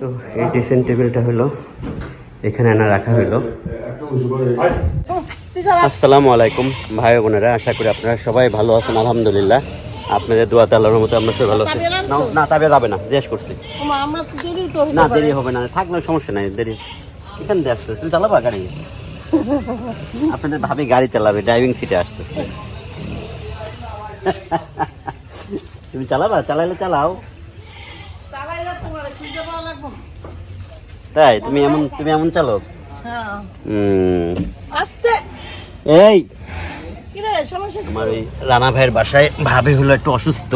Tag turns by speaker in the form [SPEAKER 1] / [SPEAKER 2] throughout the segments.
[SPEAKER 1] তো এই। ড্রেসিং টেবিলটা হলো এখানে আনা রাখা হলো। আসসালামু আলাইকুম ভাই বোনেরা আশা করি আপনারা সবাই ভালো আছেন আলহামদুলিল্লাহ। আপনাদের দোয়া তাল্লাহর মতো আমরা সবাই ভালো আছি। নাও, না তবে যাবে না জিজ্ঞেস করছি।
[SPEAKER 2] ওমা, আমরা তো দেরি তো হইতে
[SPEAKER 1] না দেরি হবে না থাকলে সমস্যা নাই দেরি। এখান দিয়ে আসছো চালাবা গাড়ি? আপনাদের ভাবি গাড়ি চালাবে ড্রাইভিং সিটে আসতেছে। তুমি চালাবা? চালাইলে চালাও। তাই? তুমি এমন তুমি এমন চালো
[SPEAKER 2] হ্যাঁ।
[SPEAKER 1] এই। আমার ওই রানা ভাইয়ের বাসায় ভাবি হলো একটু অসুস্থ।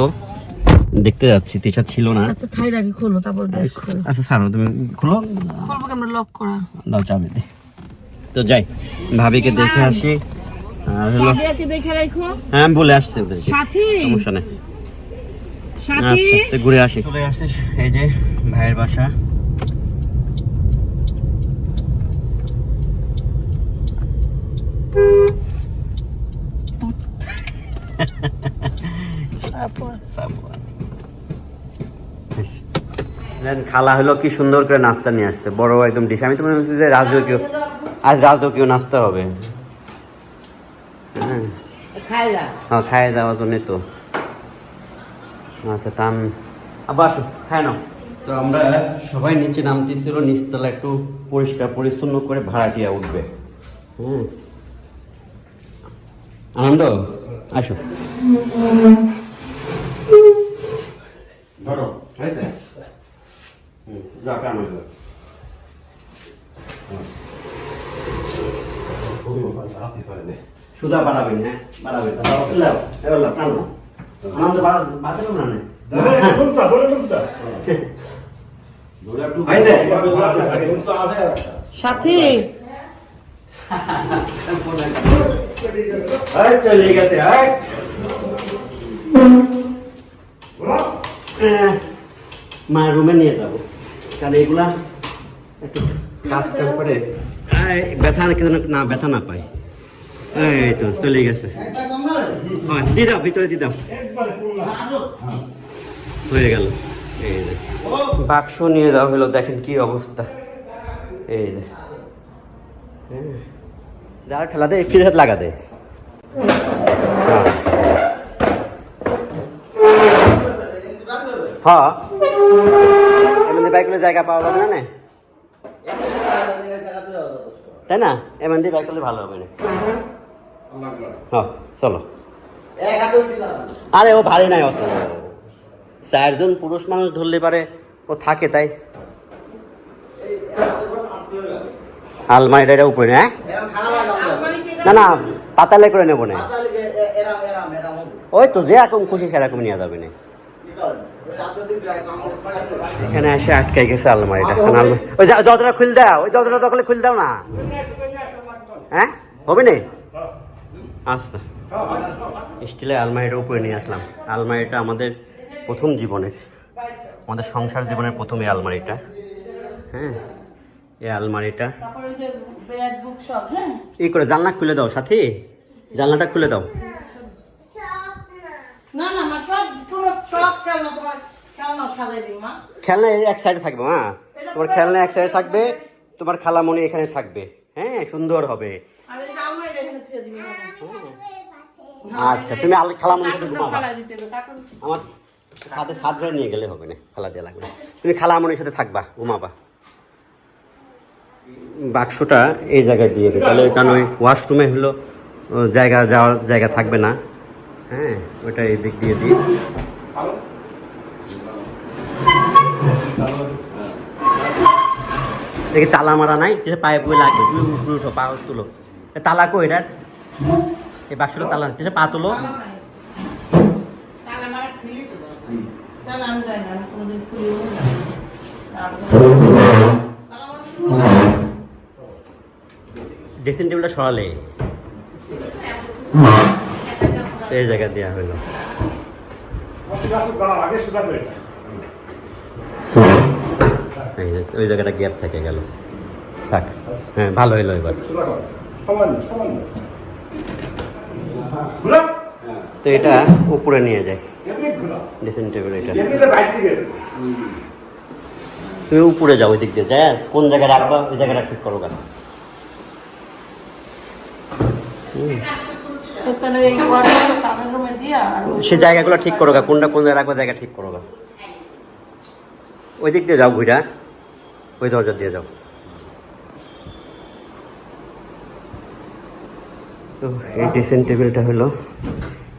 [SPEAKER 1] দেখতে যাচ্ছি তিশা ছিল না।
[SPEAKER 2] আচ্ছা থাই রাখি খোলো তারপর
[SPEAKER 1] আচ্ছা ছাড়ো তুমি খুলো।
[SPEAKER 2] খুলবো কেমন লক করা।
[SPEAKER 1] দাও চাবি দে তো যাই ভাবিকে দেখে আসি।
[SPEAKER 2] দেখে রাখো।
[SPEAKER 1] হ্যাঁ আমি বলে আসছি ওদেরকে
[SPEAKER 2] সাথী।
[SPEAKER 1] সমস্যা নেই।
[SPEAKER 2] সাথী।
[SPEAKER 1] আচ্ছা ঘুরে আসি। চলে আসছি এই যে ভাইয়ের বাসা। খালা হলো কি সুন্দর করে নাস্তা নিয়ে আসছে। বড় একদম ডিশ আমি তো মনে হচ্ছে যে রাজকীয় আজ রাজকীয় নাস্তা হবে। হ্যাঁ
[SPEAKER 2] খাই যা
[SPEAKER 1] খাইয়ে দেওয়ার তো। আচ্ছা টান আবার খায় নাও। তো আমরা সবাই নিচে নামতেছিল নিচতলা একটু পরিষ্কার পরিচ্ছন্ন করে ভাড়াটিয়া উঠবে। হ্যাঁ আনন্দ? আসো। ধরো হয়েছে? যাও কেন হয়েছে? সুদা বাড়াবেন হ্যাঁ? বাড়াবেন এবার লাও টানো আনন্দ বাড়া বাড়াতে না
[SPEAKER 2] সাথী।
[SPEAKER 1] এই চলে গেছে এই। মায়ের রুমে নিয়ে যাব। কারণ এগুলা একটু কাজ করে। ব্যথা না কেন না ব্যথা না পাই এই তো চলে গেছে। হয় দিয়ে দাও, ভিতরে দিয়ে দাও। হয়ে গেল। এই যে। বাক্স নিয়ে যাওয়া হলো, দেখেন কি অবস্থা। এই যে। হ্যাঁ। ঠেলা দে ফ্রিজ হাত লাগা দে। হ্যাঁ এমনি বাইকগুলো জায়গা পাওয়া যাবে না না? তাই না? এমনি বাইক করলে ভালো হবে না। হ্যাঁ চলো। আরে ও ভারী নাই অত। চারজন পুরুষ মানুষ ধরলে পারে ও থাকে তাই। আলমারিটা এটা উপরে না হ্যাঁ? না না পাতালে করে নেব না। ওই তো যে এখন খুশি সেরকম নিয়ে যাবে না। এখানে এসে আটকাই গেছে আলমারিটা এখন আলমারি ওই যা- দরজাটা খুল দাও ওই দরজাটা দখলে খুল দাও না। হ্যাঁ? হবে না? আচ্ছা। স্টিলের আলমারিটা উপরে নিয়ে আসলাম। আলমারিটা আমাদের প্রথম জীবনের আমাদের সংসার জীবনের প্রথম এই আলমারিটা। হ্যাঁ এই আলমারিটা।
[SPEAKER 2] হ্যাঁ?
[SPEAKER 1] এই করে জানলা খুলে দাও সাথী। জানলাটা খুলে দাও।
[SPEAKER 2] খেলনা
[SPEAKER 1] এক সাইডে থাকবে মা। তোমার খেলনা এক সাইডে থাকবে তোমার খালামণি এখানে থাকবে। হ্যাঁ সুন্দর হবে।
[SPEAKER 2] আর এই আলমারিটা এখানে থেকে দিবি
[SPEAKER 1] আচ্ছা তুমি আল ঘুমাবা।
[SPEAKER 2] ফালাই দিতে হবে কার্টুন
[SPEAKER 1] আমার সাথে সাত ঘরে নিয়ে গেলে হবে না খালা দেওয়া লাগবে তুমি খালামণির সাথে থাকবা ঘুমাবা। বাক্সটা এই জায়গায় দিয়ে দিই তাহলে কারণ ওই ওয়াশরুমে হলো জায়গা যাওয়ার জায়গা থাকবে না। হ্যাঁ ওইটা এই দিক দিয়ে দিই। দেখি তালা মারা নাই পায়ে পুয়ে লাগবে তুমি উপরে উঠো পা তুলো। তালা কো এটার এই বাক্সটা তালা যে পা তুলো। ড্রেসিং টেবিলটা সরালে। এই জায়গা দেওয়া হলো এই যে ওই জায়গাটা গ্যাপ থেকে গেল। থাক হ্যাঁ ভালো হলো এবার। তো এটা উপরে নিয়ে যায় ড্রেসিং টেবিল এটা। তুমি উপরে যাও ওই দিক দিয়ে যায় কোন জায়গায় রাখবা ওই জায়গাটা ঠিক করো কেন? সে জায়গাগুলো ঠিক করো কোনটা কোন জায়গায় রাখবা জায়গা ঠিক করো ওই দিক দিয়ে যাও ঘুরা ওই দরজা দিয়ে যাও। তো এই ড্রেসিং টেবিলটা হলো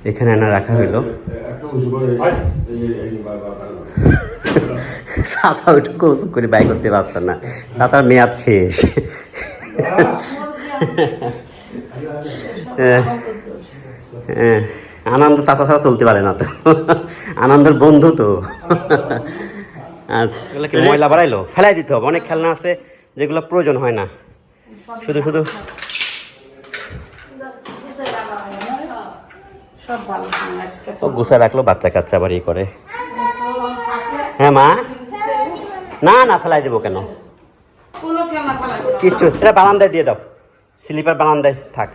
[SPEAKER 1] এখানে আনা রাখা হলো। চাচা ওইটা কৌতুক করে বাই করতে পারছেন না। চাচার মেয়াদ শেষ। হ্যাঁ, আনন্দ চাচা ছাড়া চলতে পারে না তো। আনন্দের বন্ধু তো। আচ্ছা। এগুলো কি ময়লা বাড়াইলো? ফেলাই দিতে হবে। অনেক খেলনা আছে যেগুলো প্রয়োজন হয় না। শুধু শুধু
[SPEAKER 2] সব ভালো একটা
[SPEAKER 1] ও গুছা রাখল বাচ্চা কাচ্চা আবার ই করে। হ্যাঁ মা? না না ফেলাই দেবো কেন? কিচ্ছু এটা বারান্দায় দিয়ে দাও। স্লিপার বারান্দায় থাক।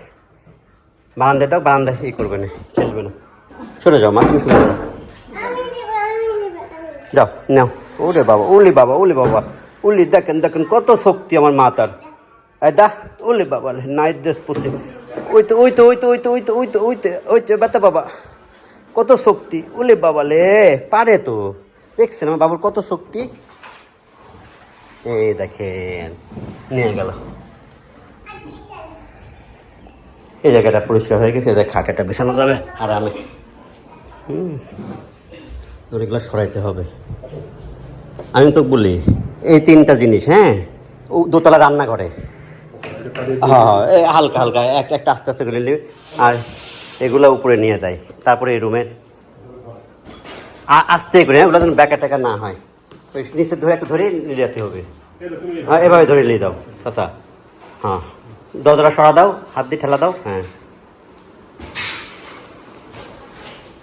[SPEAKER 1] বারান্দায় দাও বারান্দায় ই করবে না খেলবে না। সরে যাও মা তুমি সরে যাও যাও নাও। ওরে বাবা উলি বাবা উলি বাবা। উলি দেখেন দেখেন কত শক্তি আমার মাতার দা উলি বাবা নাই দেশ পুত্রে ওই তো ওই তো ওই তো ওই তো ওই তো ওই তো, ওই ওই তো, বেতা বাবা। কত শক্তি? উলি বাবা লে, পারে তো। দেখছেন আমার বাবুর কত শক্তি? এই দেখেন, নিয়ে গেল। এই জায়গাটা পরিষ্কার হয়ে গেছে এদের খাটাটা বিছানো যাবে, আরামে। হুম ওগুলো সরাইতে হবে। আমি তো বলি, এই তিনটা জিনিস হ্যাঁ? ও, দোতলা রান্নাঘরে। হ্যাঁ হ্যাঁ হালকা হালকা এক একটা আস্তে আস্তে করে নিবি আর এগুলো উপরে নিয়ে যায়। তারপরে এই রুমের আস্তে করে ওগুলো যেন ব্যাকা ট্যাকা না হয়। ওই নিচে ধরে একটু ধরে নিয়ে যেতে হবে। হ্যাঁ এভাবে ধরে নিয়ে দাও চাচা। হ্যাঁ দরজাটা সরা দাও হাত দিয়ে ঠেলা দাও হ্যাঁ।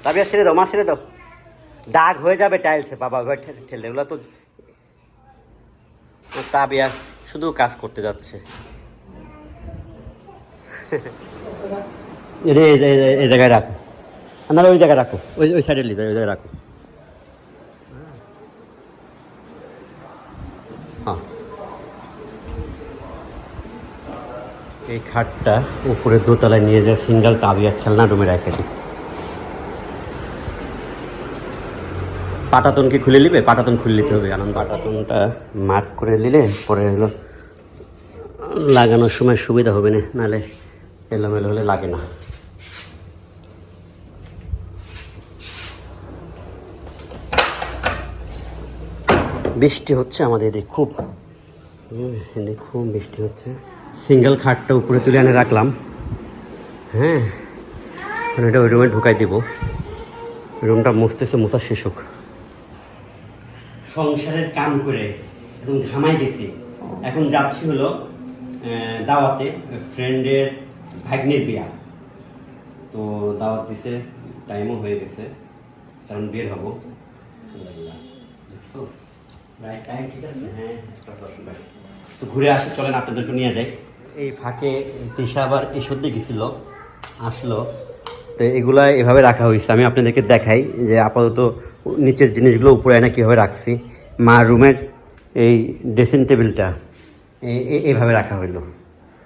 [SPEAKER 1] তারপরে ছেড়ে দাও মা ছেড়ে দাও। দাগ হয়ে যাবে টাইলসে বাবা ওইভাবে ঠেলে। এগুলো তো তাবিয়া শুধু কাজ করতে যাচ্ছে। রে এই জায়গায় রাখো। নাহলে ওই জায়গায় রাখো। ওই ওই সাইডে লিখো ওই জায়গায় রাখো। হ্যাঁ। এই খাটটা উপরে দোতলায় নিয়ে যায়, সিঙ্গেল তাবিয়া খেলনা রুমে রেখে দিই। পাটাতনকে খুলে নিবে? পাটাতন খুলে নিতে হবে। কারণ পাটাতনটা মার্ক করে নিলে পরে হলো লাগানোর সময় সুবিধা হবে না। নাহলে এলোমেলো হলে লাগে না। বৃষ্টি হচ্ছে আমাদের এদিকে, খুব এদিকে খুব বৃষ্টি হচ্ছে। সিঙ্গেল খাটটা উপরে তুলে এনে রাখলাম। হ্যাঁ এটা ওই রুমে ঢুকাই দিব। রুমটা মুছতেছে, মোছা শেষ হোক। সংসারের কাম করে এবং ঘামাই গেছি। এখন যাচ্ছি হলো দাওয়াতে। ফ্রেন্ডের ভাগ্নের বিয়া। তো দাওয়াত দিছে টাইমও হয়ে গেছে কারণ বের হব। দেখছ? প্রায় টাইম ঠিক আছে? হ্যাঁ। তো ঘুরে আসি চলেন আপনাদেরকে নিয়ে যাই। এই ফাঁকে তিশা আবার এই সত্যি গেছিল আসলো। তো এগুলা এভাবে রাখা হয়েছে। আমি আপনাদেরকে দেখাই যে আপাতত নিচের জিনিসগুলো উপরে এনে কীভাবে রাখছি। মা রুমের এই ড্রেসিং টেবিলটা এই- এই- এইভাবে রাখা হইল।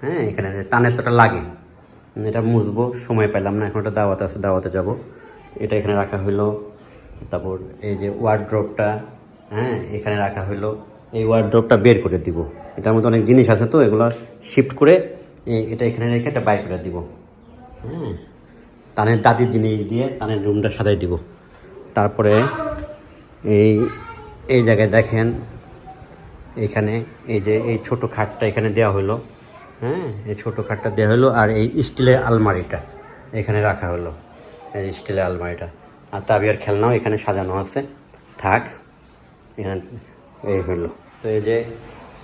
[SPEAKER 1] হ্যাঁ এখানে টানের তোটা লাগে। এটা মুছবো, সময় পেলাম না, এখন একটা দাওয়াতে আছে, দাওয়াতে যাব। এটা এখানে রাখা হইল, তারপর এই যে ওয়ার্ড্রপটা হ্যাঁ এখানে রাখা হইল। এই ওয়ার্ড্রপটা বের করে দিব। এটার মধ্যে অনেক জিনিস আছে তো, এগুলো শিফট করে এটা এখানে রেখে এটা বাই করে দিব। হ্যাঁ তানের দাদির জিনিস দিয়ে তানের রুমটা সাজাই দিব। তারপরে এই এই জায়গায় দেখেন, এখানে এই যে এই ছোট খাটটা এখানে দেওয়া হলো হ্যাঁ এই ছোটো খাটটা দেওয়া হলো আর এই স্টিলের আলমারিটা এখানে রাখা হলো, এই স্টিলের আলমারিটা। আর তাবিয়ার খেলনাও এখানে সাজানো আছে। থাক, এখানে এই হলো। তো এই যে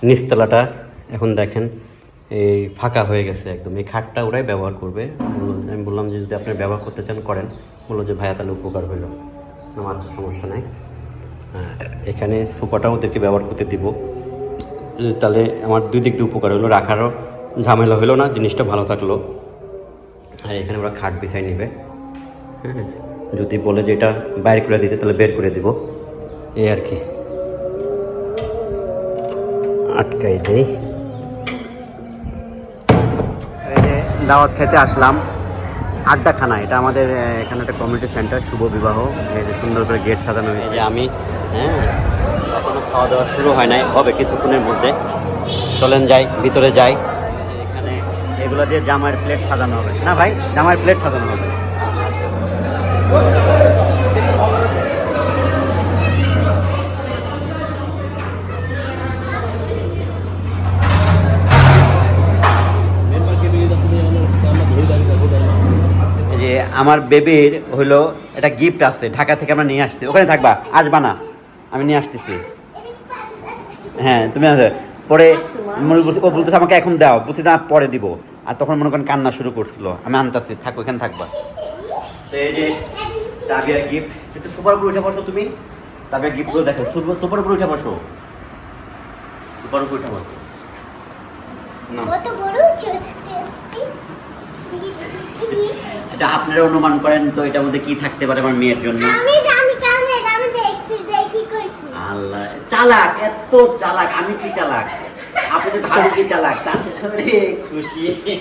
[SPEAKER 1] নিচতলাটা, এখন দেখেন, এই ফাঁকা হয়ে গেছে একদম। এই খাটটা ওরাই ব্যবহার করবে। আমি বললাম যে যদি আপনি ব্যবহার করতে চান, করেন। বলল যে, ভাইয়া, তাহলে উপকার হইল আমার আচ্ছা সমস্যা নাই। এখানে সোফাটাও ওদেরকে ব্যবহার করতে দিব। তাহলে আমার দুই দিক দিয়ে উপকার হলো। রাখারও ঝামেলা হলো না, জিনিসটা ভালো থাকল। আর এখানে ওরা খাট বিছাই নেবে। হ্যাঁ যদি বলে যে এটা বাইর করে দিতে, তাহলে বের করে দিব। এই আর কি। আটকাই দেই। দাওয়াত খেতে আসলাম। আড্ডাখানা, এটা আমাদের এখানে একটা কমিউনিটি সেন্টার শুভ বিবাহ। এই যে সুন্দর করে গেট সাজানো হয়েছে। আমি হ্যাঁ এখনও খাওয়া দাওয়া শুরু হয় নাই। হবে কিছুক্ষণের মধ্যে। চলেন যাই, ভিতরে যাই। এগুলো দিয়ে জামার প্লেট সাজানো হবে। না ভাই জামার প্লেট সাজানো হবে। যে আমার বেবির হলো একটা গিফট আছে ঢাকা থেকে আমরা নিয়ে আসছি। ওখানে থাকবা আসবা না। আমি নিয়ে আসতেছি। হ্যাঁ তুমি পরে ও বলতেছে আমাকে এখন দাও বলছি না পরে দিব। আর তখন মনে করেন কান্না শুরু করছিল। আমি আনতাছি থাকো এখানে থাকবা। তো এই যে তাবিয়ার গিফট একটু সুপার উপরে উঠে বসো তুমি। তাবিয়ার গিফটগুলো দেখো। সুপার সুপার উপরে উঠে বসো। সুপার উপরে উঠে বসো। না।
[SPEAKER 3] কত বড় চোখটি
[SPEAKER 1] এটা আপনারা অনুমান করেন তো এটার মধ্যে কি থাকতে পারে আমার মেয়ের জন্য? আল্লাহ চালাক এত চালাক। আমি কি চালাক? আপনি তো ভালো কি চালাক? তার খুশি।
[SPEAKER 3] দেখি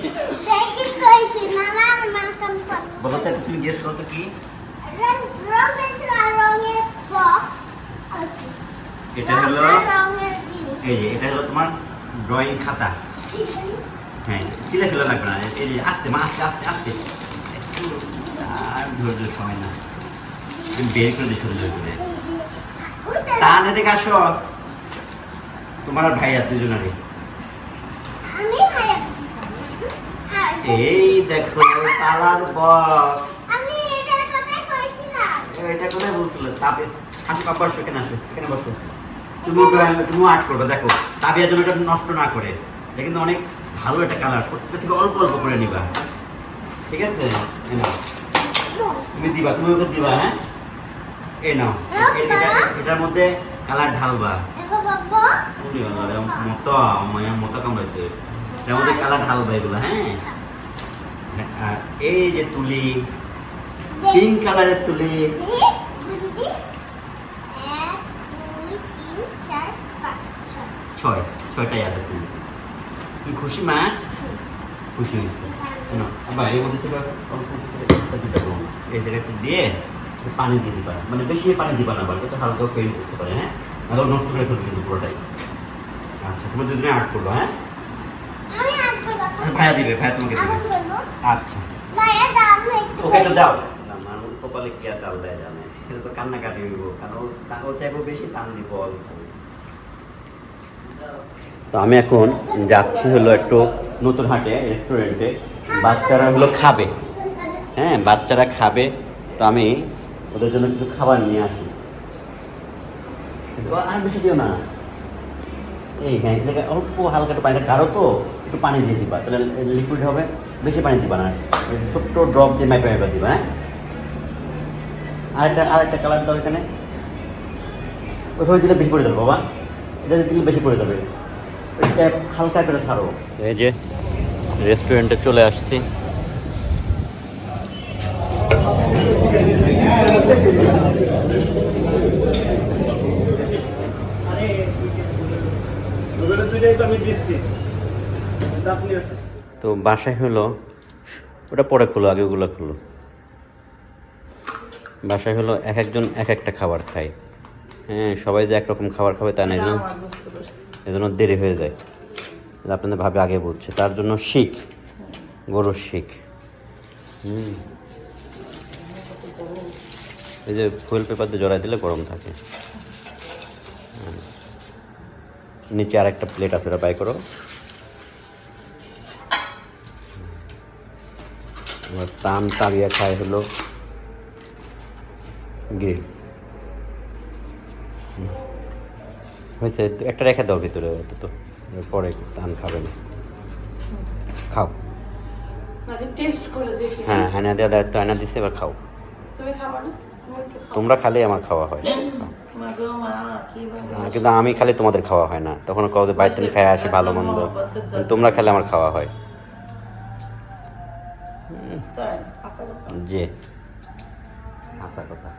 [SPEAKER 1] বলো তো তুমি গেস করো তো কি? এটা হলো এই যে এটা হলো তোমার ড্রয়িং খাতা। হ্যাঁ চিলে ফেলে লাগবে না। এই যে আস্তে মা আস্তে আস্তে আস্তে। আর ধৈর্য সময় না। তুমি বের করে দিচ্ছ সুন্দর করে টান এদিকে আসো। তোমার আর ভাই আর দুজনেরই
[SPEAKER 3] আমি ভাইয়া হ্যাঁ,
[SPEAKER 1] এই দেখো বক্স।
[SPEAKER 3] কইছিলাম।
[SPEAKER 1] এটা কোথায় বলছিল? তাবে আসো বসো এখানে আসো এখানে বসো। তুমি তুমি আর্ট করবে দেখো। জন্য এটা নষ্ট না করে। এটা কিন্তু অনেক ভালো একটা কালার। প্রত্যেকটা থেকে অল্প অল্প করে নিবা। ঠিক আছে? তুমি দিবা তুমি ওকে দিবা হ্যাঁ? এই নাও। এটার মধ্যে কালার ঢালবা। মতো মায়া মতো কামড়াইতে এটার মধ্যে কালার ঢালবা এগুলো হ্যাঁ? আর এই যে তুলি পিঙ্ক কালারের তুলি।
[SPEAKER 3] দেখি বুঝি এক দুই তিন চার পাঁচ ছয়।
[SPEAKER 1] ছয় ছয়টাই আছে তুমি খুশি মা? খুশি হয়েছে। শোনো, আবার এর মধ্যে থেকে দুটা এই জায়গায় একটু দিয়ে পানি দিয়ে দিবা। মানে বেশি পানি দিবা না বাড়িতে তো হালকা পেইন্ট করতে পারে হ্যাঁ? নাহলে নষ্ট করে ফেলবে কিন্তু পুরোটাই। আচ্ছা তুমি দুজনে আর্ট করব হ্যাঁ? আচ্ছা, ভাইয়া দিবে ভাইয়া তোমাকে দিবে। আচ্ছা। ওকে একটু দাও। কপালে কি আছে আল্লাহ জানে। এটা তো কান্নাকাটি হইব কারণ ও চাইব বেশি দাম দিব অল্প। তো আমি এখন যাচ্ছি হলো একটু নতুন হাটে রেস্টুরেন্টে বাচ্চারা হলো খাবে। হ্যাঁ বাচ্চারা খাবে। তো আমি ওদের জন্য কিছু খাবার নিয়ে আসি। আর বেশি দিও না। এই হ্যাঁ এই অল্প হালকা একটু পানিটা গাঢ় তো, একটু পানি দিয়ে দিবা, তাহলে লিকুইড হবে, বেশি পানি দিবা না। ছোট্ট ড্রপ দিয়ে মাইপা মাইপা দিবা হ্যাঁ? আরেকটা আরেকটা কালার দাও এখানে। ওইভাবে দিলে বেশি পড়ে যাবে, বাবা। এটা দিলে বেশি পড়ে যাবে। এটা হালকা করে ছাড়ো। এই যে রেস্টুরেন্টে চলে আসছি।
[SPEAKER 4] দুইটাই তো আমি দিচ্ছি। আপনি
[SPEAKER 1] তো বাসায় হলো ওটা পরে খুলো আগে ওগুলো খুলো। বাসায় হলো এক একজন এক একটা খাবার খায়। হ্যাঁ সবাই যে একরকম খাবার খাবে তা না এই জন্য
[SPEAKER 2] আমার বুঝতে পারছি।
[SPEAKER 1] এজন্য দেরি হয়ে যায়। আপনাদের ভাবে আগে বুঝছে তার জন্য শিখ গরুর শিখ। হুম। এই যে ফুয়েল পেপার দিয়ে জড়াই দিলে গরম থাকে হুম। নিচে আর একটা প্লেট আছে ওটা বাই করো। টান তাবিয়া খায় হলো গ্রিল হয়েছে একটা রেখে দাও ভিতরে তো পরে টান খাবে না। খাও।
[SPEAKER 2] টেস্ট করে দেখি।
[SPEAKER 1] হ্যাঁ হ্যাঁ দেওয়া দায়িত্ব আয়না দিচ্ছে এবার খাও।
[SPEAKER 2] তুমি খাবা না? খাও।
[SPEAKER 1] তোমরা খালে আমার খাওয়া হয়। হ্যাঁ, কিন্তু আমি খালি তোমাদের খাওয়া হয় না। তখন কবে বাইরে থেকে খাই আসি ভালো মন্দ। তোমরা খেলে আমার খাওয়া হয়। জি। আশা কথা